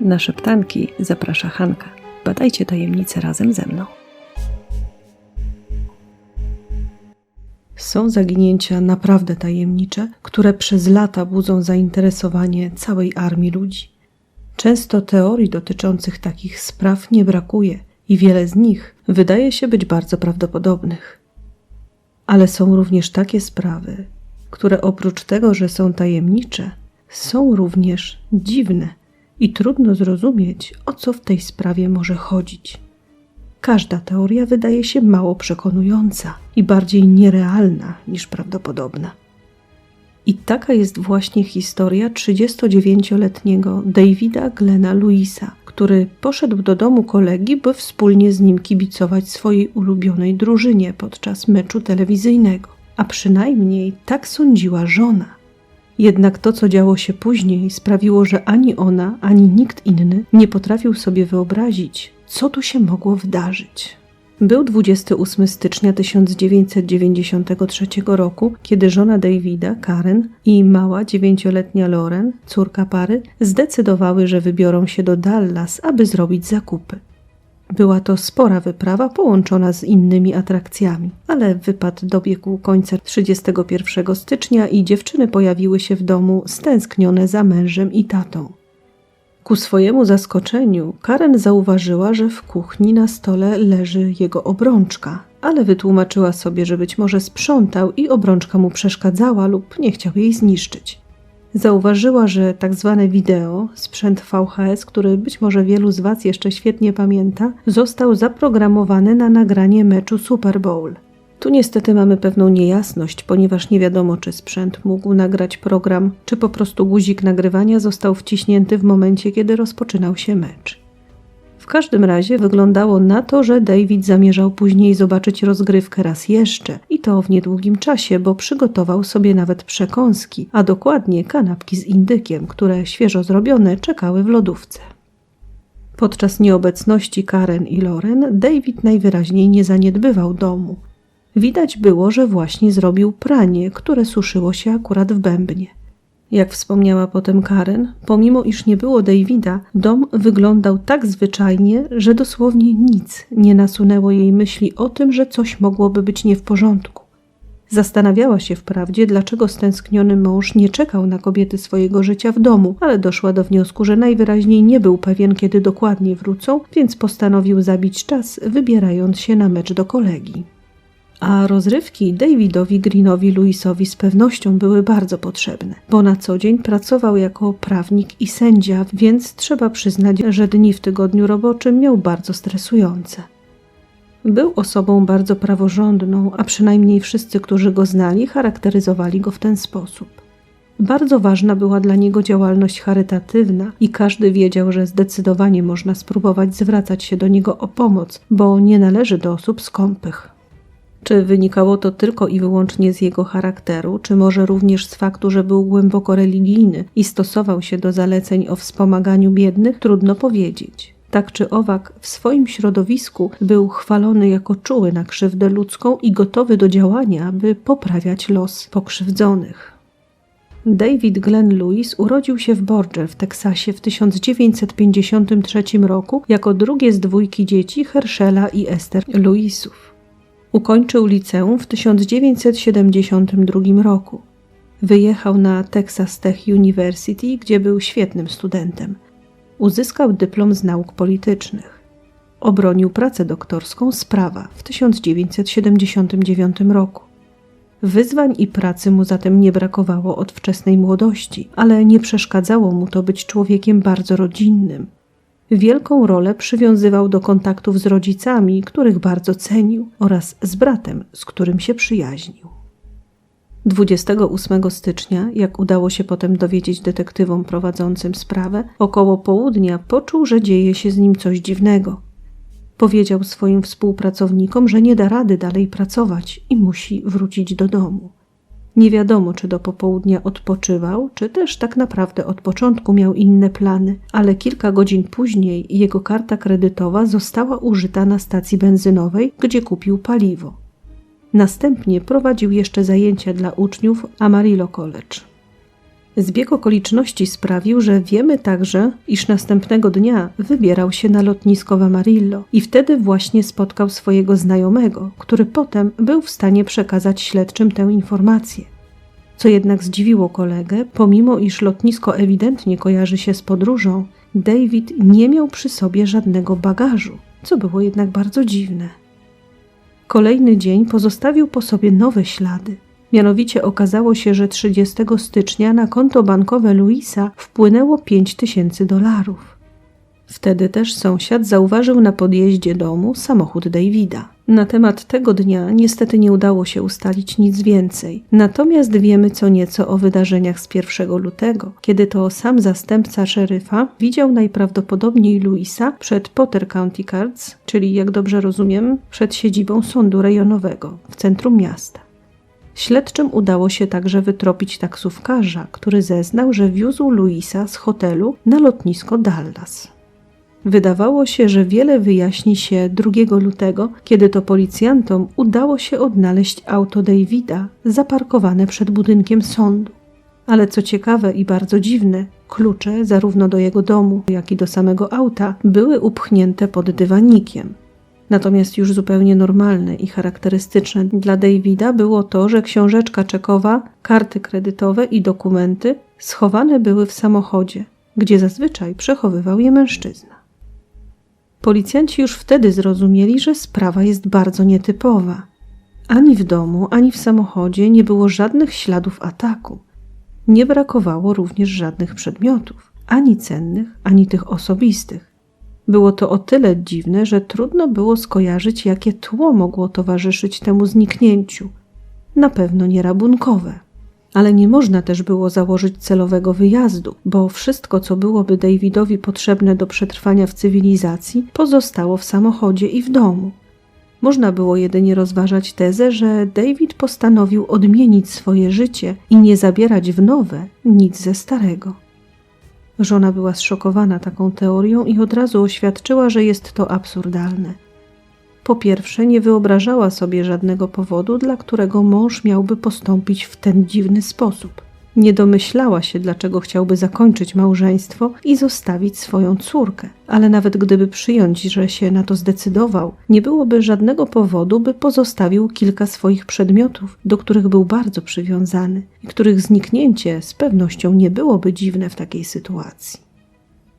Na szeptanki zaprasza Hanka. Badajcie tajemnice razem ze mną. Są zaginięcia naprawdę tajemnicze, które przez lata budzą zainteresowanie całej armii ludzi. Często teorii dotyczących takich spraw nie brakuje i wiele z nich wydaje się być bardzo prawdopodobnych. Ale są również takie sprawy, które oprócz tego, że są tajemnicze, są również dziwne i trudno zrozumieć, o co w tej sprawie może chodzić. Każda teoria wydaje się mało przekonująca i bardziej nierealna niż prawdopodobna. I taka jest właśnie historia 39-letniego Davida Glena Louisa, który poszedł do domu kolegi, by wspólnie z nim kibicować swojej ulubionej drużynie podczas meczu telewizyjnego. A przynajmniej tak sądziła żona. Jednak to, co działo się później, sprawiło, że ani ona, ani nikt inny nie potrafił sobie wyobrazić, co tu się mogło wydarzyć. Był 28 stycznia 1993 roku, kiedy żona Davida, Karen i mała dziewięcioletnia Lauren, córka pary, zdecydowały, że wybiorą się do Dallas, aby zrobić zakupy. Była to spora wyprawa połączona z innymi atrakcjami, ale wypad dobiegł końca 31 stycznia i dziewczyny pojawiły się w domu stęsknione za mężem i tatą. Ku swojemu zaskoczeniu, Karen zauważyła, że w kuchni na stole leży jego obrączka, ale wytłumaczyła sobie, że być może sprzątał i obrączka mu przeszkadzała lub nie chciał jej zniszczyć. Zauważyła, że tak zwane wideo, sprzęt VHS, który być może wielu z Was jeszcze świetnie pamięta, został zaprogramowany na nagranie meczu Super Bowl – tu niestety mamy pewną niejasność, ponieważ nie wiadomo, czy sprzęt mógł nagrać program, czy po prostu guzik nagrywania został wciśnięty w momencie, kiedy rozpoczynał się mecz. Każdym razie wyglądało na to, że David zamierzał później zobaczyć rozgrywkę raz jeszcze i to w niedługim czasie, bo przygotował sobie nawet przekąski, a dokładnie kanapki z indykiem, które świeżo zrobione czekały w lodówce. Podczas nieobecności Karen i Loren David najwyraźniej nie zaniedbywał domu. Widać było, że właśnie zrobił pranie, które suszyło się akurat w bębnie. Jak wspomniała potem Karen, pomimo iż nie było Davida, dom wyglądał tak zwyczajnie, że dosłownie nic nie nasunęło jej myśli o tym, że coś mogłoby być nie w porządku. Zastanawiała się wprawdzie, dlaczego stęskniony mąż nie czekał na kobiety swojego życia w domu, ale doszła do wniosku, że najwyraźniej nie był pewien, kiedy dokładnie wrócą, więc postanowił zabić czas, wybierając się na mecz do kolegi. A rozrywki Davidowi Greenowi Lewisowi z pewnością były bardzo potrzebne, bo na co dzień pracował jako prawnik i sędzia, więc trzeba przyznać, że dni w tygodniu roboczym miał bardzo stresujące. Był osobą bardzo praworządną, a przynajmniej wszyscy, którzy go znali, charakteryzowali go w ten sposób. Bardzo ważna była dla niego działalność charytatywna i każdy wiedział, że zdecydowanie można spróbować zwracać się do niego o pomoc, bo nie należy do osób skąpych. Czy wynikało to tylko i wyłącznie z jego charakteru, czy może również z faktu, że był głęboko religijny i stosował się do zaleceń o wspomaganiu biednych, trudno powiedzieć. Tak czy owak, w swoim środowisku był chwalony jako czuły na krzywdę ludzką i gotowy do działania, by poprawiać los pokrzywdzonych. David Glenn Lewis urodził się w Borger w Teksasie w 1953 roku jako drugie z dwójki dzieci Herschela i Esther Lewisów. Ukończył liceum w 1972 roku. Wyjechał na Texas Tech University, gdzie był świetnym studentem. Uzyskał dyplom z nauk politycznych. Obronił pracę doktorską z prawa w 1979 roku. Wyzwań i pracy mu zatem nie brakowało od wczesnej młodości, ale nie przeszkadzało mu to być człowiekiem bardzo rodzinnym – Wielką rolę przywiązywał do kontaktów z rodzicami, których bardzo cenił, oraz z bratem, z którym się przyjaźnił. 28 stycznia, jak udało się potem dowiedzieć detektywom prowadzącym sprawę, około południa poczuł, że dzieje się z nim coś dziwnego. Powiedział swoim współpracownikom, że nie da rady dalej pracować i musi wrócić do domu. Nie wiadomo, czy do popołudnia odpoczywał, czy też tak naprawdę od początku miał inne plany, ale kilka godzin później jego karta kredytowa została użyta na stacji benzynowej, gdzie kupił paliwo. Następnie prowadził jeszcze zajęcia dla uczniów Amarillo College. Zbieg okoliczności sprawił, że wiemy także, iż następnego dnia wybierał się na lotnisko w Amarillo i wtedy właśnie spotkał swojego znajomego, który potem był w stanie przekazać śledczym tę informację. Co jednak zdziwiło kolegę, pomimo iż lotnisko ewidentnie kojarzy się z podróżą, David nie miał przy sobie żadnego bagażu, co było jednak bardzo dziwne. Kolejny dzień pozostawił po sobie nowe ślady. Mianowicie okazało się, że 30 stycznia na konto bankowe Luisa wpłynęło 5 tysięcy dolarów. Wtedy też sąsiad zauważył na podjeździe domu samochód Davida. Na temat tego dnia niestety nie udało się ustalić nic więcej, natomiast wiemy co nieco o wydarzeniach z 1 lutego, kiedy to sam zastępca szeryfa widział najprawdopodobniej Luisa przed Potter County Cards, czyli jak dobrze rozumiem, przed siedzibą sądu rejonowego w centrum miasta. Śledczym udało się także wytropić taksówkarza, który zeznał, że wiózł Luisa z hotelu na lotnisko Dallas. Wydawało się, że wiele wyjaśni się 2 lutego, kiedy to policjantom udało się odnaleźć auto Davida zaparkowane przed budynkiem sądu. Ale co ciekawe i bardzo dziwne, klucze zarówno do jego domu, jak i do samego auta były upchnięte pod dywanikiem. Natomiast już zupełnie normalne i charakterystyczne dla Davida było to, że książeczka czekowa, karty kredytowe i dokumenty schowane były w samochodzie, gdzie zazwyczaj przechowywał je mężczyzna. Policjanci już wtedy zrozumieli, że sprawa jest bardzo nietypowa. Ani w domu, ani w samochodzie nie było żadnych śladów ataku. Nie brakowało również żadnych przedmiotów, ani cennych, ani tych osobistych. Było to o tyle dziwne, że trudno było skojarzyć, jakie tło mogło towarzyszyć temu zniknięciu. Na pewno nie rabunkowe ale nie można też było założyć celowego wyjazdu, bo wszystko, co byłoby Davidowi potrzebne do przetrwania w cywilizacji, pozostało w samochodzie i w domu. Można było jedynie rozważać tezę, że David postanowił odmienić swoje życie i nie zabierać w nowe nic ze starego. Żona była zszokowana taką teorią i od razu oświadczyła, że jest to absurdalne. Po pierwsze, nie wyobrażała sobie żadnego powodu, dla którego mąż miałby postąpić w ten dziwny sposób. Nie domyślała się, dlaczego chciałby zakończyć małżeństwo i zostawić swoją córkę, ale nawet gdyby przyjąć, że się na to zdecydował, nie byłoby żadnego powodu, by pozostawił kilka swoich przedmiotów, do których był bardzo przywiązany i których zniknięcie z pewnością nie byłoby dziwne w takiej sytuacji.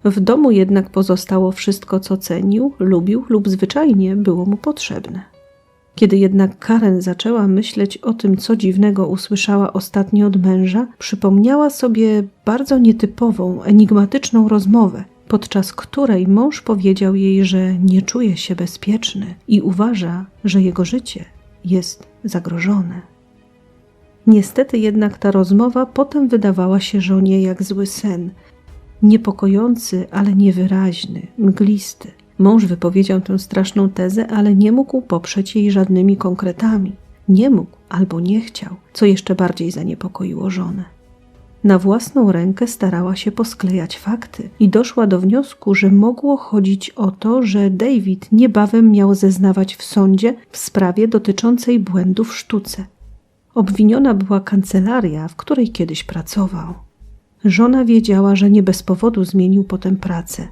W domu jednak pozostało wszystko, co cenił, lubił lub zwyczajnie było mu potrzebne. Kiedy jednak Karen zaczęła myśleć o tym, co dziwnego usłyszała ostatnio od męża, przypomniała sobie bardzo nietypową, enigmatyczną rozmowę, podczas której mąż powiedział jej, że nie czuje się bezpieczny i uważa, że jego życie jest zagrożone. Niestety jednak ta rozmowa potem wydawała się żonie jak zły sen, niepokojący, ale niewyraźny, mglisty. Mąż wypowiedział tę straszną tezę, ale nie mógł poprzeć jej żadnymi konkretami. Nie mógł albo nie chciał, co jeszcze bardziej zaniepokoiło żonę. Na własną rękę starała się posklejać fakty i doszła do wniosku, że mogło chodzić o to, że David niebawem miał zeznawać w sądzie w sprawie dotyczącej błędu w sztuce. Obwiniona była kancelaria, w której kiedyś pracował. Żona wiedziała, że nie bez powodu zmienił potem pracę.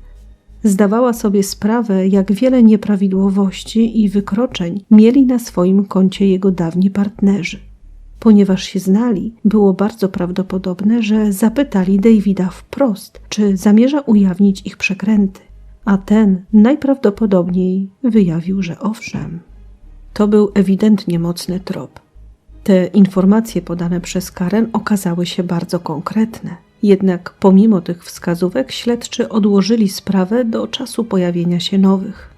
Zdawała sobie sprawę, jak wiele nieprawidłowości i wykroczeń mieli na swoim koncie jego dawni partnerzy. Ponieważ się znali, było bardzo prawdopodobne, że zapytali Davida wprost, czy zamierza ujawnić ich przekręty, a ten najprawdopodobniej wyjawił, że owszem. To był ewidentnie mocny trop. Te informacje podane przez Karen okazały się bardzo konkretne. Jednak pomimo tych wskazówek śledczy odłożyli sprawę do czasu pojawienia się nowych.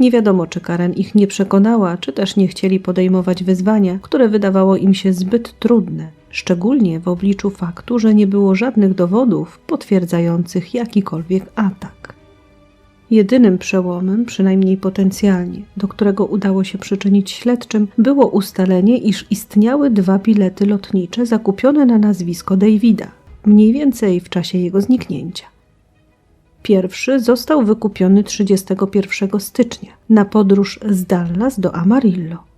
Nie wiadomo, czy Karen ich nie przekonała, czy też nie chcieli podejmować wyzwania, które wydawało im się zbyt trudne, szczególnie w obliczu faktu, że nie było żadnych dowodów potwierdzających jakikolwiek atak. Jedynym przełomem, przynajmniej potencjalnie, do którego udało się przyczynić śledczym, było ustalenie, iż istniały dwa bilety lotnicze zakupione na nazwisko Davida, mniej więcej w czasie jego zniknięcia. Pierwszy został wykupiony 31 stycznia na podróż z Dallas do Amarillo.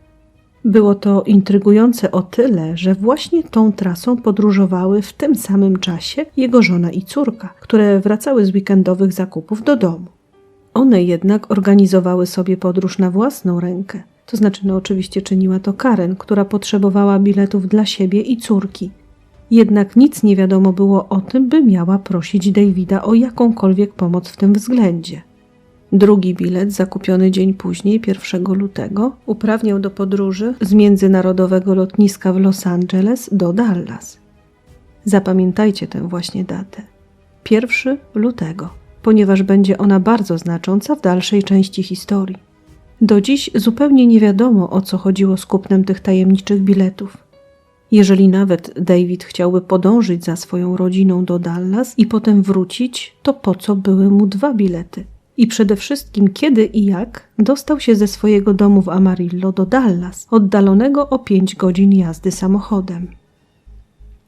Było to intrygujące o tyle, że właśnie tą trasą podróżowały w tym samym czasie jego żona i córka, które wracały z weekendowych zakupów do domu. One jednak organizowały sobie podróż na własną rękę. To znaczy, no oczywiście czyniła to Karen, która potrzebowała biletów dla siebie i córki. Jednak nic nie wiadomo było o tym, by miała prosić Davida o jakąkolwiek pomoc w tym względzie. Drugi bilet, zakupiony dzień później, 1 lutego, uprawniał do podróży z międzynarodowego lotniska w Los Angeles do Dallas. Zapamiętajcie tę właśnie datę. 1 lutego, ponieważ będzie ona bardzo znacząca w dalszej części historii. Do dziś zupełnie nie wiadomo, o co chodziło z kupnem tych tajemniczych biletów. Jeżeli nawet David chciałby podążyć za swoją rodziną do Dallas i potem wrócić, to po co były mu dwa bilety? I przede wszystkim kiedy i jak dostał się ze swojego domu w Amarillo do Dallas, oddalonego o 5 godzin jazdy samochodem.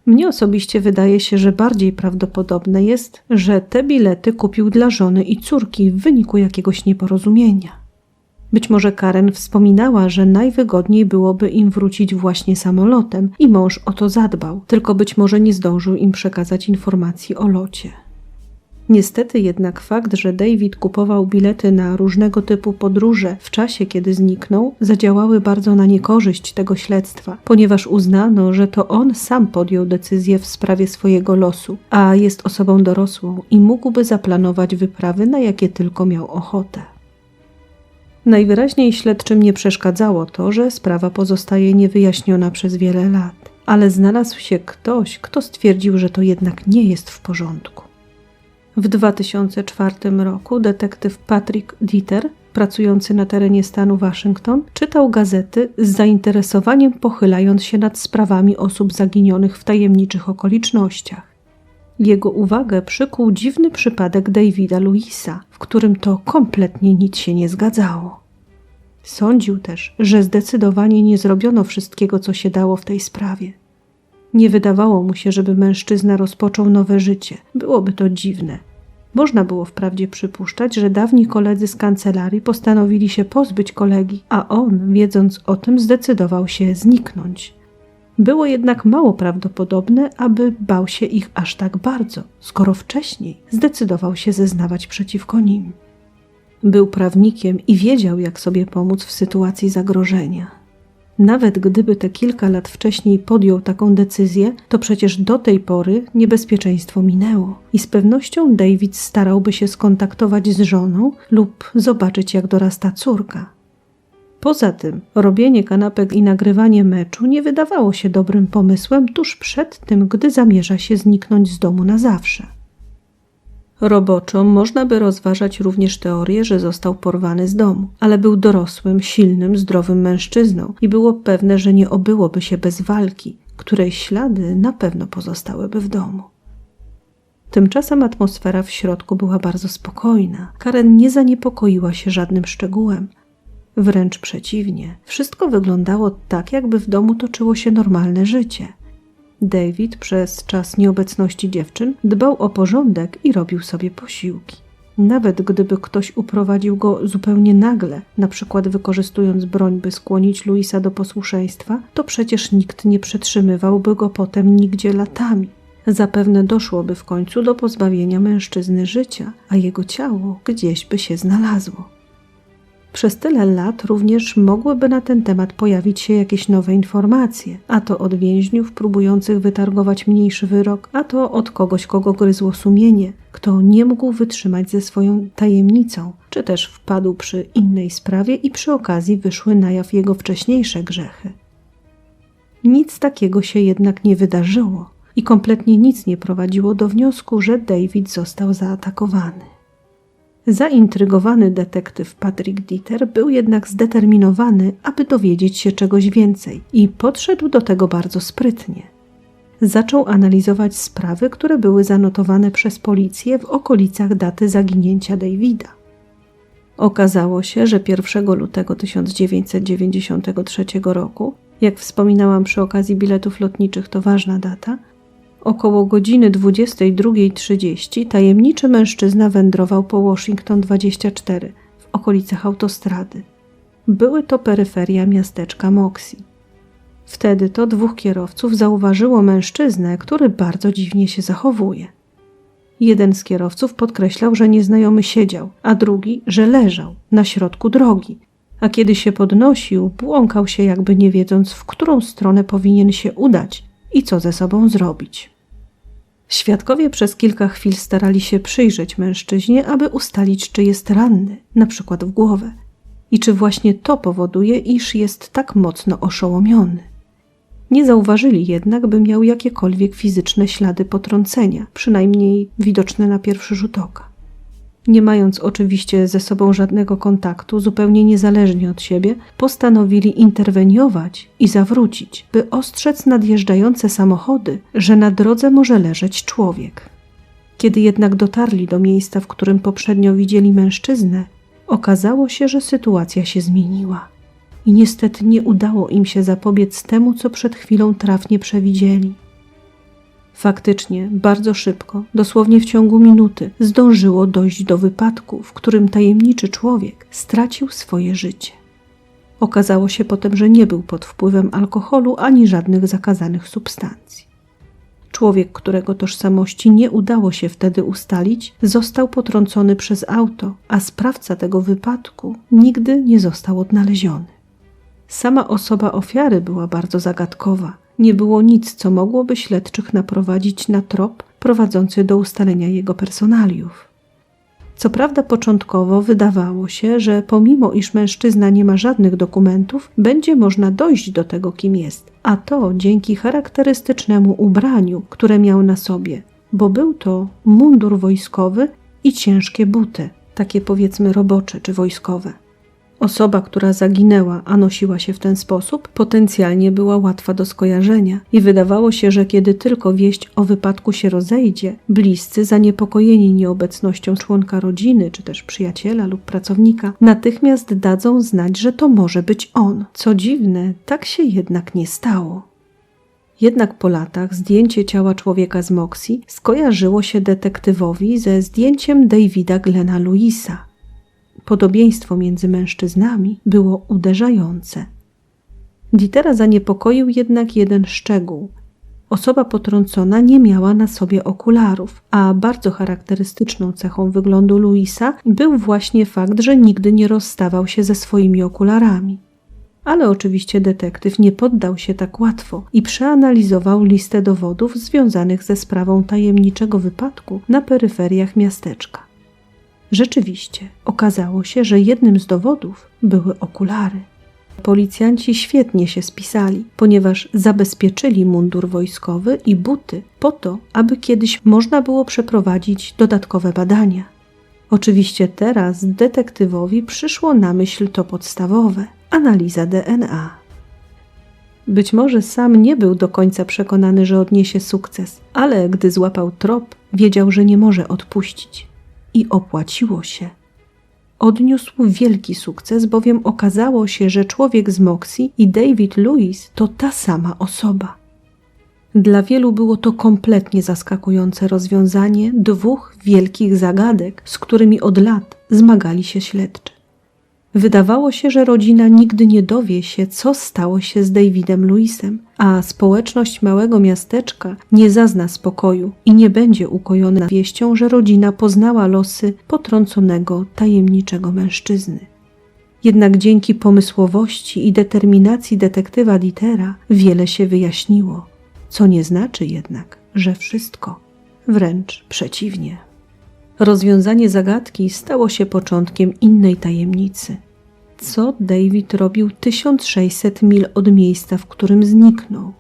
Mnie osobiście wydaje się, że bardziej prawdopodobne jest, że te bilety kupił dla żony i córki w wyniku jakiegoś nieporozumienia. Być może Karen wspominała, że najwygodniej byłoby im wrócić właśnie samolotem i mąż o to zadbał, tylko być może nie zdążył im przekazać informacji o locie. Niestety jednak fakt, że David kupował bilety na różnego typu podróże w czasie, kiedy zniknął, zadziałały bardzo na niekorzyść tego śledztwa, ponieważ uznano, że to on sam podjął decyzję w sprawie swojego losu, a jest osobą dorosłą i mógłby zaplanować wyprawy, na jakie tylko miał ochotę. Najwyraźniej śledczym nie przeszkadzało to, że sprawa pozostaje niewyjaśniona przez wiele lat, ale znalazł się ktoś, kto stwierdził, że to jednak nie jest w porządku. W 2004 roku detektyw Patrick Dieter, pracujący na terenie stanu Waszyngton, czytał gazety z zainteresowaniem pochylając się nad sprawami osób zaginionych w tajemniczych okolicznościach. Jego uwagę przykuł dziwny przypadek Davida Louisa, w którym to kompletnie nic się nie zgadzało. Sądził też, że zdecydowanie nie zrobiono wszystkiego, co się dało w tej sprawie. Nie wydawało mu się, żeby mężczyzna rozpoczął nowe życie. Byłoby to dziwne. Można było wprawdzie przypuszczać, że dawni koledzy z kancelarii postanowili się pozbyć kolegi, a on, wiedząc o tym, zdecydował się zniknąć. Było jednak mało prawdopodobne, aby bał się ich aż tak bardzo, skoro wcześniej zdecydował się zeznawać przeciwko nim. Był prawnikiem i wiedział, jak sobie pomóc w sytuacji zagrożenia. Nawet gdyby te kilka lat wcześniej podjął taką decyzję, to przecież do tej pory niebezpieczeństwo minęło i z pewnością David starałby się skontaktować z żoną lub zobaczyć, jak dorasta córka. Poza tym, robienie kanapek i nagrywanie meczu nie wydawało się dobrym pomysłem tuż przed tym, gdy zamierza się zniknąć z domu na zawsze. Roboczo można by rozważać również teorię, że został porwany z domu, ale był dorosłym, silnym, zdrowym mężczyzną i było pewne, że nie obyłoby się bez walki, której ślady na pewno pozostałyby w domu. Tymczasem atmosfera w środku była bardzo spokojna. Karen nie zaniepokoiła się żadnym szczegółem. Wręcz przeciwnie, wszystko wyglądało tak, jakby w domu toczyło się normalne życie. David przez czas nieobecności dziewczyn dbał o porządek i robił sobie posiłki. Nawet gdyby ktoś uprowadził go zupełnie nagle, na przykład wykorzystując broń, by skłonić Luisa do posłuszeństwa, to przecież nikt nie przetrzymywałby go potem nigdzie latami. Zapewne doszłoby w końcu do pozbawienia mężczyzny życia, a jego ciało gdzieś by się znalazło. Przez tyle lat również mogłyby na ten temat pojawić się jakieś nowe informacje, a to od więźniów próbujących wytargować mniejszy wyrok, a to od kogoś, kogo gryzło sumienie, kto nie mógł wytrzymać ze swoją tajemnicą, czy też wpadł przy innej sprawie i przy okazji wyszły na jaw jego wcześniejsze grzechy. Nic takiego się jednak nie wydarzyło i kompletnie nic nie prowadziło do wniosku, że David został zaatakowany. Zaintrygowany detektyw Patrick Dieter był jednak zdeterminowany, aby dowiedzieć się czegoś więcej i podszedł do tego bardzo sprytnie. Zaczął analizować sprawy, które były zanotowane przez policję w okolicach daty zaginięcia Davida. Okazało się, że 1 lutego 1993 roku, jak wspominałam przy okazji biletów lotniczych, to ważna data, Około godziny 22.30 tajemniczy mężczyzna wędrował po Washington 24 w okolicach autostrady. Były to peryferia miasteczka Moxie. Wtedy to dwóch kierowców zauważyło mężczyznę, który bardzo dziwnie się zachowuje. Jeden z kierowców podkreślał, że nieznajomy siedział, a drugi, że leżał na środku drogi, a kiedy się podnosił, błąkał się, jakby nie wiedząc, w którą stronę powinien się udać i co ze sobą zrobić. Świadkowie przez kilka chwil starali się przyjrzeć mężczyźnie, aby ustalić, czy jest ranny, na przykład w głowę, i czy właśnie to powoduje, iż jest tak mocno oszołomiony. Nie zauważyli jednak, by miał jakiekolwiek fizyczne ślady potrącenia, przynajmniej widoczne na pierwszy rzut oka. Nie mając oczywiście ze sobą żadnego kontaktu, zupełnie niezależnie od siebie, postanowili interweniować i zawrócić, by ostrzec nadjeżdżające samochody, że na drodze może leżeć człowiek. Kiedy jednak dotarli do miejsca, w którym poprzednio widzieli mężczyznę, okazało się, że sytuacja się zmieniła. I niestety nie udało im się zapobiec temu, co przed chwilą trafnie przewidzieli. Faktycznie, bardzo szybko, dosłownie w ciągu minuty, zdążyło dojść do wypadku, w którym tajemniczy człowiek stracił swoje życie. Okazało się potem, że nie był pod wpływem alkoholu ani żadnych zakazanych substancji. Człowiek, którego tożsamości nie udało się wtedy ustalić, został potrącony przez auto, a sprawca tego wypadku nigdy nie został odnaleziony. Sama osoba ofiary była bardzo zagadkowa nie było nic, co mogłoby śledczych naprowadzić na trop prowadzący do ustalenia jego personaliów. Co prawda, początkowo wydawało się, że pomimo iż mężczyzna nie ma żadnych dokumentów, będzie można dojść do tego, kim jest, a to dzięki charakterystycznemu ubraniu, które miał na sobie, bo był to mundur wojskowy i ciężkie buty, takie powiedzmy robocze czy wojskowe. Osoba, która zaginęła, a nosiła się w ten sposób, potencjalnie była łatwa do skojarzenia i wydawało się, że kiedy tylko wieść o wypadku się rozejdzie, bliscy, zaniepokojeni nieobecnością członka rodziny, czy też przyjaciela lub pracownika, natychmiast dadzą znać, że to może być on. Co dziwne, tak się jednak nie stało. Jednak po latach zdjęcie ciała człowieka z Moxie skojarzyło się detektywowi ze zdjęciem Davida Glena Louisa, Podobieństwo między mężczyznami było uderzające. Dietera zaniepokoił jednak jeden szczegół. Osoba potrącona nie miała na sobie okularów, a bardzo charakterystyczną cechą wyglądu Luisa był właśnie fakt, że nigdy nie rozstawał się ze swoimi okularami. Ale oczywiście detektyw nie poddał się tak łatwo i przeanalizował listę dowodów związanych ze sprawą tajemniczego wypadku na peryferiach miasteczka. Rzeczywiście, okazało się, że jednym z dowodów były okulary. Policjanci świetnie się spisali, ponieważ zabezpieczyli mundur wojskowy i buty po to, aby kiedyś można było przeprowadzić dodatkowe badania. Oczywiście teraz detektywowi przyszło na myśl to podstawowe analiza DNA. Być może sam nie był do końca przekonany, że odniesie sukces, ale gdy złapał trop, wiedział, że nie może odpuścić i opłaciło się. Odniósł wielki sukces, bowiem okazało się, że człowiek z Moxie i David Lewis to ta sama osoba. Dla wielu było to kompletnie zaskakujące rozwiązanie dwóch wielkich zagadek, z którymi od lat zmagali się śledczy. Wydawało się, że rodzina nigdy nie dowie się, co stało się z Davidem Louisem, a społeczność małego miasteczka nie zazna spokoju i nie będzie ukojona wieścią, że rodzina poznała losy potrąconego, tajemniczego mężczyzny. Jednak dzięki pomysłowości i determinacji detektywa Dietera wiele się wyjaśniło, co nie znaczy jednak, że wszystko, wręcz przeciwnie. Rozwiązanie zagadki stało się początkiem innej tajemnicy. Co David robił 1600 mil od miejsca, w którym zniknął?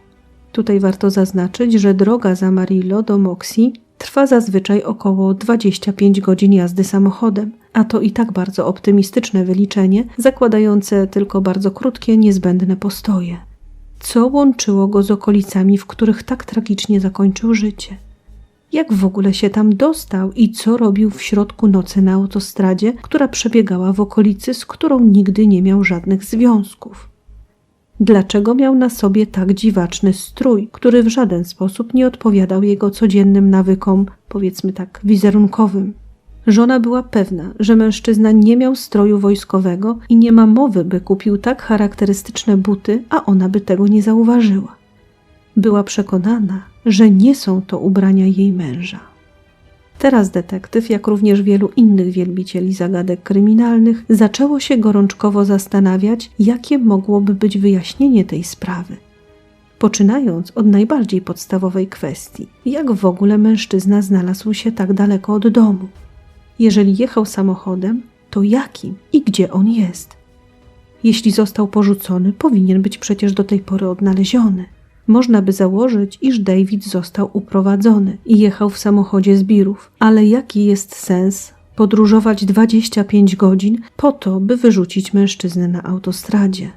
Tutaj warto zaznaczyć, że droga z Amarillo do Moxie trwa zazwyczaj około 25 godzin jazdy samochodem, a to i tak bardzo optymistyczne wyliczenie, zakładające tylko bardzo krótkie, niezbędne postoje. Co łączyło go z okolicami, w których tak tragicznie zakończył życie? Jak w ogóle się tam dostał i co robił w środku nocy na autostradzie, która przebiegała w okolicy, z którą nigdy nie miał żadnych związków. Dlaczego miał na sobie tak dziwaczny strój, który w żaden sposób nie odpowiadał jego codziennym nawykom, powiedzmy tak, wizerunkowym? Żona była pewna, że mężczyzna nie miał stroju wojskowego i nie ma mowy, by kupił tak charakterystyczne buty, a ona by tego nie zauważyła. Była przekonana, że nie są to ubrania jej męża. Teraz detektyw, jak również wielu innych wielbicieli zagadek kryminalnych, zaczęło się gorączkowo zastanawiać, jakie mogłoby być wyjaśnienie tej sprawy. Poczynając od najbardziej podstawowej kwestii, jak w ogóle mężczyzna znalazł się tak daleko od domu. Jeżeli jechał samochodem, to jakim i gdzie on jest? Jeśli został porzucony, powinien być przecież do tej pory odnaleziony. Można by założyć, iż David został uprowadzony i jechał w samochodzie zbirów, ale jaki jest sens podróżować 25 godzin po to, by wyrzucić mężczyznę na autostradzie?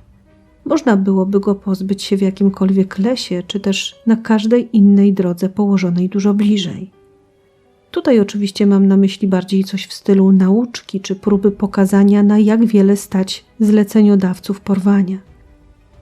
Można byłoby go pozbyć się w jakimkolwiek lesie, czy też na każdej innej drodze położonej dużo bliżej. Tutaj oczywiście mam na myśli bardziej coś w stylu nauczki czy próby pokazania, na jak wiele stać zleceniodawców porwania.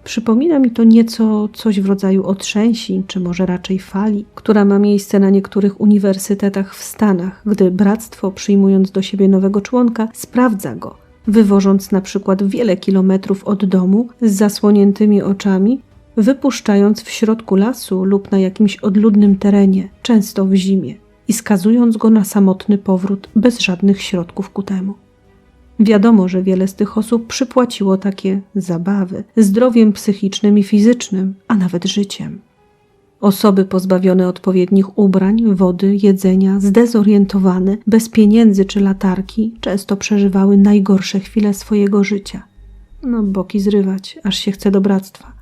Przypomina mi to nieco coś w rodzaju otrzęsin, czy może raczej fali, która ma miejsce na niektórych uniwersytetach w Stanach, gdy bractwo, przyjmując do siebie nowego członka, sprawdza go, wywożąc na przykład wiele kilometrów od domu z zasłoniętymi oczami, wypuszczając w środku lasu lub na jakimś odludnym terenie, często w zimie, i skazując go na samotny powrót bez żadnych środków ku temu. Wiadomo, że wiele z tych osób przypłaciło takie zabawy zdrowiem psychicznym i fizycznym, a nawet życiem. Osoby pozbawione odpowiednich ubrań, wody, jedzenia, zdezorientowane, bez pieniędzy czy latarki, często przeżywały najgorsze chwile swojego życia. No, boki zrywać, aż się chce do bractwa.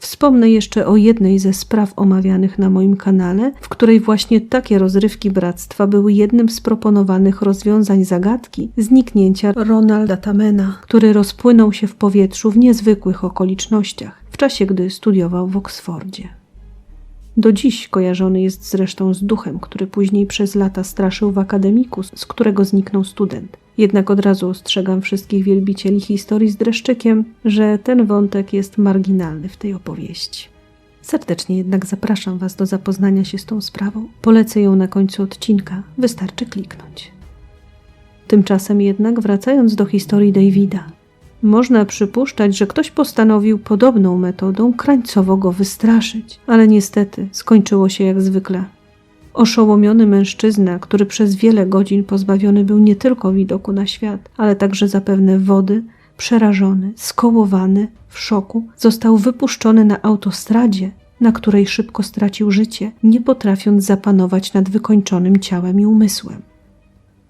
Wspomnę jeszcze o jednej ze spraw omawianych na moim kanale, w której właśnie takie rozrywki bractwa były jednym z proponowanych rozwiązań zagadki zniknięcia Ronalda Tamena, który rozpłynął się w powietrzu w niezwykłych okolicznościach w czasie, gdy studiował w Oksfordzie. Do dziś kojarzony jest zresztą z duchem, który później przez lata straszył w akademiku, z którego zniknął student. Jednak od razu ostrzegam wszystkich wielbicieli historii z dreszczykiem, że ten wątek jest marginalny w tej opowieści. Serdecznie jednak zapraszam Was do zapoznania się z tą sprawą. Polecę ją na końcu odcinka, wystarczy kliknąć. Tymczasem jednak, wracając do historii Davida, można przypuszczać, że ktoś postanowił podobną metodą krańcowo go wystraszyć, ale niestety skończyło się jak zwykle Oszołomiony mężczyzna, który przez wiele godzin pozbawiony był nie tylko widoku na świat, ale także zapewne wody, przerażony, skołowany, w szoku, został wypuszczony na autostradzie, na której szybko stracił życie, nie potrafiąc zapanować nad wykończonym ciałem i umysłem.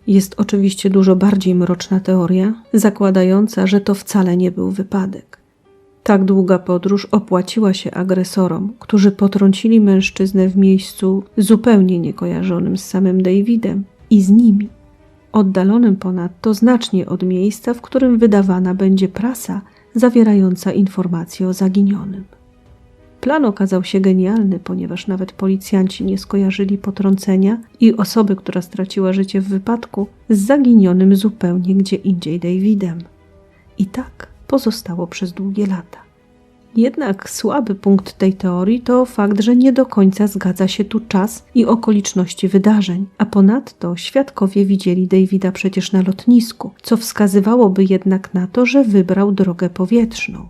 Jest oczywiście dużo bardziej mroczna teoria, zakładająca, że to wcale nie był wypadek. Tak długa podróż opłaciła się agresorom, którzy potrącili mężczyznę w miejscu zupełnie niekojarzonym z samym Davidem i z nimi, oddalonym ponadto znacznie od miejsca, w którym wydawana będzie prasa zawierająca informacje o zaginionym. Plan okazał się genialny, ponieważ nawet policjanci nie skojarzyli potrącenia i osoby, która straciła życie w wypadku, z zaginionym zupełnie gdzie indziej Davidem. I tak pozostało przez długie lata. Jednak słaby punkt tej teorii to fakt, że nie do końca zgadza się tu czas i okoliczności wydarzeń, a ponadto świadkowie widzieli Davida przecież na lotnisku, co wskazywałoby jednak na to, że wybrał drogę powietrzną.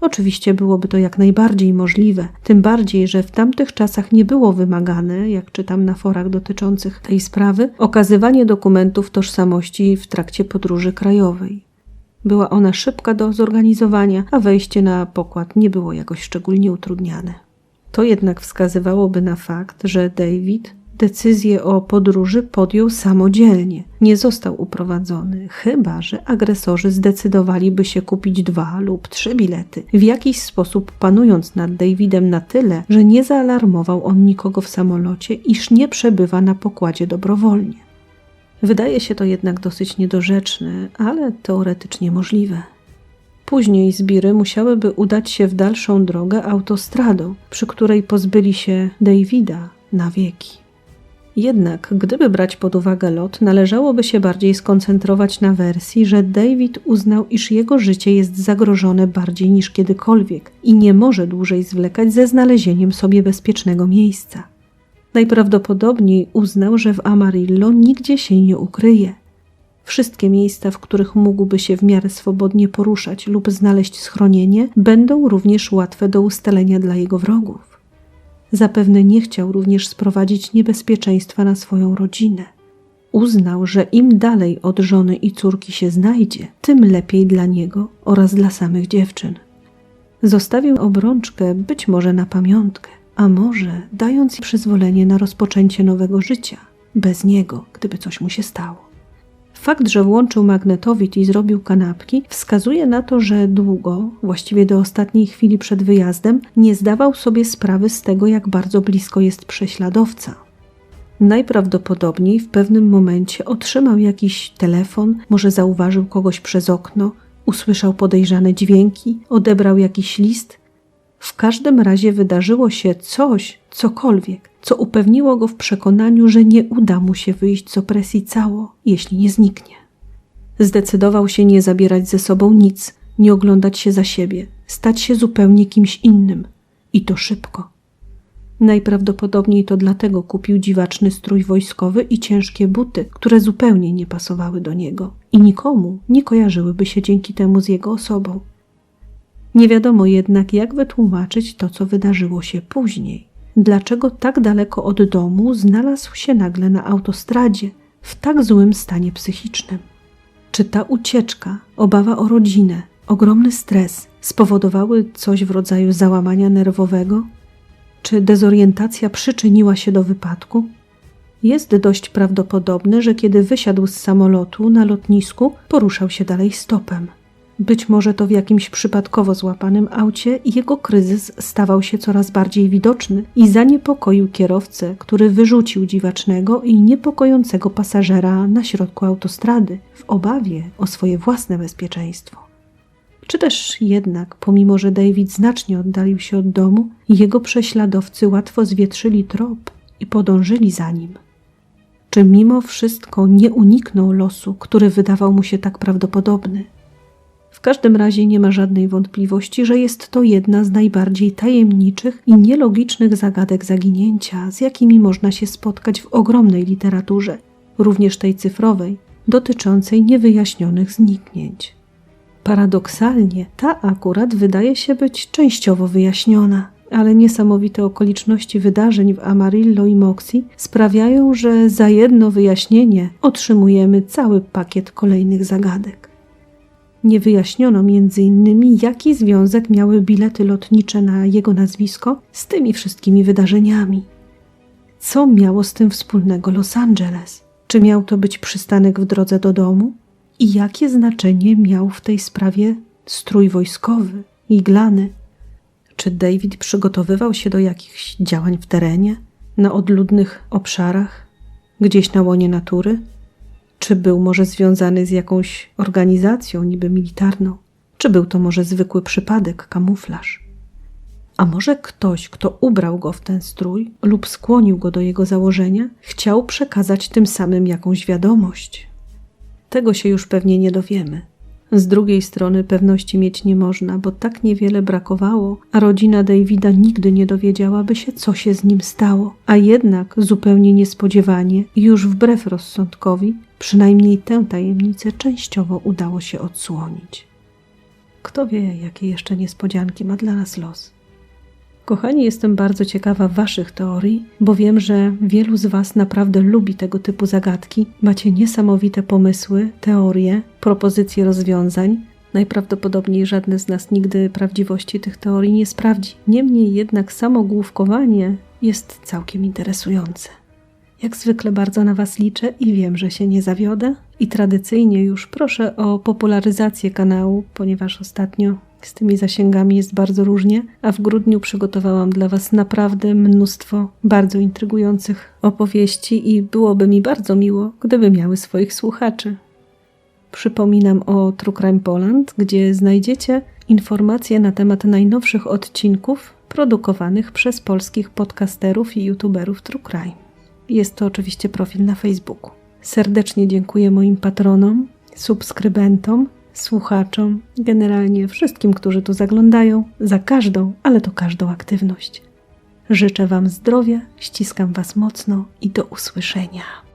Oczywiście byłoby to jak najbardziej możliwe, tym bardziej, że w tamtych czasach nie było wymagane, jak czytam na forach dotyczących tej sprawy, okazywanie dokumentów tożsamości w trakcie podróży krajowej. Była ona szybka do zorganizowania, a wejście na pokład nie było jakoś szczególnie utrudniane. To jednak wskazywałoby na fakt, że David decyzję o podróży podjął samodzielnie. Nie został uprowadzony, chyba że agresorzy zdecydowaliby się kupić dwa lub trzy bilety, w jakiś sposób panując nad Davidem na tyle, że nie zaalarmował on nikogo w samolocie, iż nie przebywa na pokładzie dobrowolnie. Wydaje się to jednak dosyć niedorzeczne, ale teoretycznie możliwe. Później zbiry musiałyby udać się w dalszą drogę autostradą, przy której pozbyli się Davida na wieki. Jednak, gdyby brać pod uwagę lot, należałoby się bardziej skoncentrować na wersji, że David uznał, iż jego życie jest zagrożone bardziej niż kiedykolwiek i nie może dłużej zwlekać ze znalezieniem sobie bezpiecznego miejsca. Najprawdopodobniej uznał, że w Amarillo nigdzie się nie ukryje. Wszystkie miejsca, w których mógłby się w miarę swobodnie poruszać lub znaleźć schronienie, będą również łatwe do ustalenia dla jego wrogów. Zapewne nie chciał również sprowadzić niebezpieczeństwa na swoją rodzinę. Uznał, że im dalej od żony i córki się znajdzie, tym lepiej dla niego oraz dla samych dziewczyn. Zostawił obrączkę być może na pamiątkę, a może dając przyzwolenie na rozpoczęcie nowego życia, bez niego, gdyby coś mu się stało. Fakt, że włączył magnetowid i zrobił kanapki, wskazuje na to, że długo, właściwie do ostatniej chwili przed wyjazdem, nie zdawał sobie sprawy z tego, jak bardzo blisko jest prześladowca. Najprawdopodobniej w pewnym momencie otrzymał jakiś telefon, może zauważył kogoś przez okno, usłyszał podejrzane dźwięki, odebrał jakiś list. W każdym razie wydarzyło się coś, cokolwiek, co upewniło go w przekonaniu, że nie uda mu się wyjść z opresji cało, jeśli nie zniknie. Zdecydował się nie zabierać ze sobą nic, nie oglądać się za siebie, stać się zupełnie kimś innym i to szybko. Najprawdopodobniej to dlatego kupił dziwaczny strój wojskowy i ciężkie buty, które zupełnie nie pasowały do niego i nikomu nie kojarzyłyby się dzięki temu z jego osobą. Nie wiadomo jednak, jak wytłumaczyć to, co wydarzyło się później. Dlaczego tak daleko od domu znalazł się nagle na autostradzie w tak złym stanie psychicznym? Czy ta ucieczka, obawa o rodzinę, ogromny stres spowodowały coś w rodzaju załamania nerwowego? Czy dezorientacja przyczyniła się do wypadku? Jest dość prawdopodobne, że kiedy wysiadł z samolotu na lotnisku, poruszał się dalej stopem. Być może to w jakimś przypadkowo złapanym aucie jego kryzys stawał się coraz bardziej widoczny i zaniepokoił kierowcę, który wyrzucił dziwacznego i niepokojącego pasażera na środku autostrady w obawie o swoje własne bezpieczeństwo. Czy też jednak, pomimo że David znacznie oddalił się od domu, jego prześladowcy łatwo zwietrzyli trop i podążyli za nim? Czy mimo wszystko nie uniknął losu, który wydawał mu się tak prawdopodobny? W każdym razie nie ma żadnej wątpliwości, że jest to jedna z najbardziej tajemniczych i nielogicznych zagadek zaginięcia, z jakimi można się spotkać w ogromnej literaturze, również tej cyfrowej, dotyczącej niewyjaśnionych zniknięć. Paradoksalnie, ta akurat wydaje się być częściowo wyjaśniona, ale niesamowite okoliczności wydarzeń w Amarillo i Moxie sprawiają, że za jedno wyjaśnienie otrzymujemy cały pakiet kolejnych zagadek. Nie wyjaśniono m.in., jaki związek miały bilety lotnicze na jego nazwisko z tymi wszystkimi wydarzeniami. Co miało z tym wspólnego Los Angeles? Czy miał to być przystanek w drodze do domu? I jakie znaczenie miał w tej sprawie strój wojskowy, iglany? Czy David przygotowywał się do jakichś działań w terenie, na odludnych obszarach, gdzieś na łonie natury? Czy był może związany z jakąś organizacją niby militarną? Czy był to może zwykły przypadek, kamuflaż? A może ktoś, kto ubrał go w ten strój lub skłonił go do jego założenia, chciał przekazać tym samym jakąś wiadomość? Tego się już pewnie nie dowiemy. Z drugiej strony pewności mieć nie można, bo tak niewiele brakowało, a rodzina Davida nigdy nie dowiedziałaby się, co się z nim stało. A jednak zupełnie niespodziewanie, już wbrew rozsądkowi, przynajmniej tę tajemnicę częściowo udało się odsłonić. Kto wie, jakie jeszcze niespodzianki ma dla nas los. Kochani, jestem bardzo ciekawa Waszych teorii, bo wiem, że wielu z Was naprawdę lubi tego typu zagadki. Macie niesamowite pomysły, teorie, propozycje rozwiązań. Najprawdopodobniej żadne z nas nigdy prawdziwości tych teorii nie sprawdzi. Niemniej jednak samo główkowanie jest całkiem interesujące. Jak zwykle bardzo na Was liczę i wiem, że się nie zawiodę. I tradycyjnie już proszę o popularyzację kanału, ponieważ ostatnio z tymi zasięgami jest bardzo różnie, a w grudniu przygotowałam dla Was naprawdę mnóstwo bardzo intrygujących opowieści i byłoby mi bardzo miło, gdyby miały swoich słuchaczy. Przypominam o True Crime Poland, gdzie znajdziecie informacje na temat najnowszych odcinków produkowanych przez polskich podcasterów i youtuberów True Crime. Jest to oczywiście profil na Facebooku. Serdecznie dziękuję moim patronom, subskrybentom, słuchaczom, generalnie wszystkim, którzy tu zaglądają, za każdą, ale to każdą aktywność. Życzę Wam zdrowia, ściskam Was mocno i do usłyszenia.